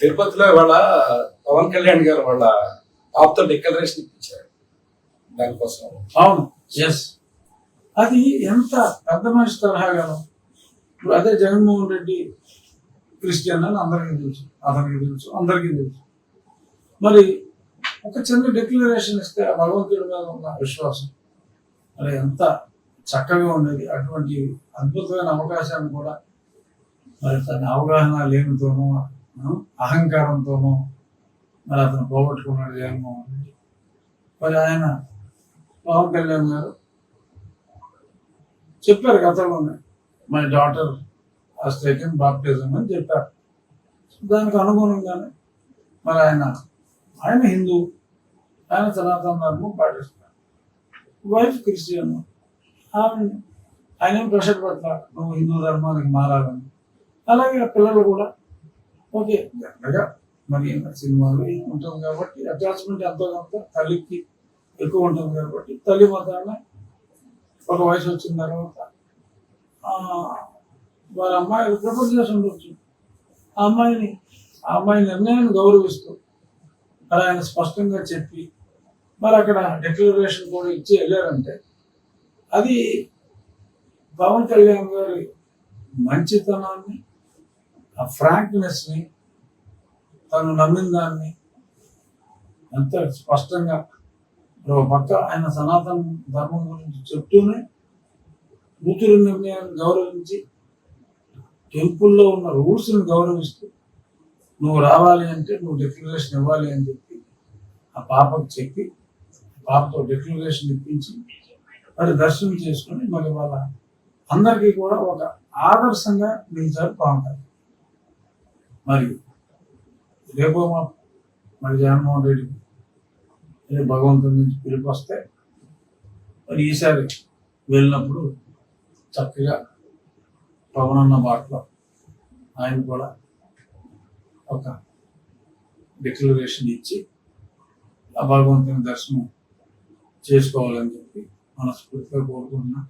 తిరుపతిలో ఇవాళ పవన్ కళ్యాణ్ గారు వాళ్ళ ఆప్తో డిక్లరేషన్ ఇప్పించారు. దానికోసం. అవును. ఎస్ అది ఎంత పెద్ద మనిషి తరహాగా ఇప్పుడు అదే జగన్మోహన్ రెడ్డి క్రిస్టియన్ అని అందరికీ తెలుసు. అతనికి తెలుసు. అందరికీ తెలుసు. మరి ఒక చిన్న డిక్లరేషన్ ఇస్తే ఆ భగవంతుడి మీద ఉన్న విశ్వాసం మరి ఎంత చక్కగా ఉండేది. అటువంటి అద్భుతమైన అవకాశాన్ని కూడా మరి తన అవగాహన లేనితోనూ అహంకారంతోనూ మరి అతను పోగొట్టుకున్నాడు జగన్మోహన్ రెడ్డి. మరి ఆయన పవన్ కళ్యాణ్ గారు చెప్పారు గతంలోనే my daughter has taken baptism అని చెప్పారు. దానికి అనుగుణంగానే మరి ఆయన ఆయన హిందూ ఆయన సనాతన ధర్మం పాటిస్తారు వైఫ్ క్రిస్టియన్ ఆమె ఆయన ప్రెషర్ పెట్టాల నువ్వు హిందూ ధర్మానికి మారాలని. అలాగే పిల్లలు కూడా ఓకే. జనరల్గా మరి సినిమాలు ఉంటాం ఉంటుంది కాబట్టి అటాచ్మెంట్ ఎంతో కొంత తల్లికి ఎక్కువ ఉంటుంది కాబట్టి తల్లి మాత్రమే ఒక వయసు వచ్చిన తర్వాత వాళ్ళ అమ్మాయి ప్రపోజ్ చేసి ఉండొచ్చు. ఆ అమ్మాయిని ఆ అమ్మాయి నిర్ణయాన్ని గౌరవిస్తూ మరి ఆయన స్పష్టంగా చెప్పి మరి అక్కడ డిక్లరేషన్ కూడా ఇచ్చి వెళ్ళారంటే అది పవన్ కళ్యాణ్ గారి మంచితనాన్ని ఆ ఫ్రాంక్నెస్ని తను నమ్మిన దాన్ని ఎంత స్పష్టంగా ఒక పక్క ఆయన సనాతన ధర్మం గురించి చెప్తూనే కూతురు నిర్ణయాన్ని గౌరవించి టెంపుల్లో ఉన్న రూల్స్ని గౌరవిస్తూ నువ్వు రావాలి అంటే నువ్వు డిక్లరేషన్ ఇవ్వాలి అని చెప్పి ఆ పాపకు చెప్పి పాపతో డిక్లరేషన్ ఇప్పించి మరి దర్శనం చేసుకుని మరి వాళ్ళ అందరికీ కూడా ఒక ఆదర్శంగా నిలిచారు పవన్ మరియు రేపో మా మరి జగన్మోహన్ రెడ్డి భగవంతుడి నుంచి పిలుపు వస్తే మరి ఈసారి వెళ్ళినప్పుడు చక్కగా పవన్ అన్న మాటలో ఆయన కూడా ఒక డిక్లరేషన్ ఇచ్చి ఆ భగవంతుని దర్శనం చేసుకోవాలని చెప్పి మనస్ఫూర్తిగా కోరుకుంటున్నా.